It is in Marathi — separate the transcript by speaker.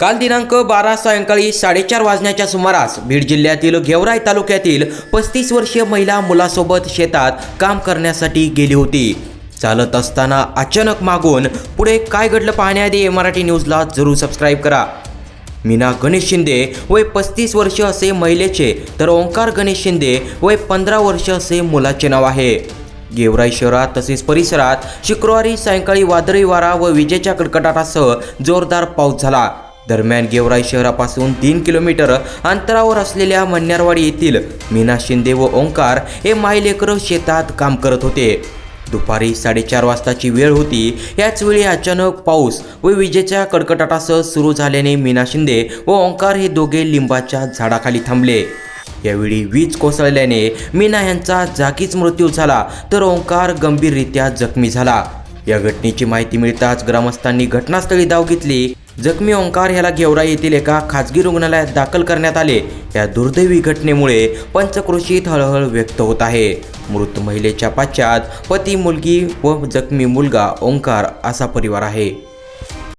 Speaker 1: काल दिनांक बारा सायंकाळी साडेचार वाजण्याच्या सुमारास बीड जिल्ह्यातील गेवराई तालुक्यातील पस्तीस वर्षीय महिला मुलासोबत शेतात काम करण्यासाठी गेली होती. चालत असताना अचानक मागून पुढे काय घडलं पाहण्याआधी मराठी न्यूजला जरूर सबस्क्राईब करा. मीना गणेश शिंदे वय पस्तीस वर्ष असे महिलेचे तर ओंकार गणेश शिंदे वय पंधरा वर्ष असे मुलाचे नाव आहे. गेवराई शहरात तसेच परिसरात शुक्रवारी सायंकाळी वादळी वारा व विजेच्या कडकडाटासह जोरदार पाऊस झाला. दरम्यान गेवराई शहरापासून तीन किलोमीटर अंतरावर असलेल्या मन्यारवाडी येथील मीना शिंदे व ओंकार हे मायलेकरं शेतात काम करत होते. दुपारी साडेचार वाजताची वेळ होती. याच वेळी अचानक पाऊस व विजेच्या कडकडाटासह सुरू झाल्याने मीना शिंदे व ओंकार हे दोघे लिंबाच्या झाडाखाली थांबले. यावेळी वीज कोसळल्याने मीना यांचा जागीच मृत्यू झाला तर ओंकार गंभीररित्या जखमी झाला. या घटनेची माहिती मिळताच ग्रामस्थांनी घटनास्थळी धाव घेतली. जखमी ओंकार याला गेवराई येथील एका खाजगी रुग्णालयात दाखल करण्यात आले. या दुर्दैवी घटनेमुळे पंचक्रोशीत हळहळ व्यक्त होत आहे. मृत महिलेच्या पाश्चात पती मुलगी व जखमी मुलगा ओंकार असा परिवार आहे.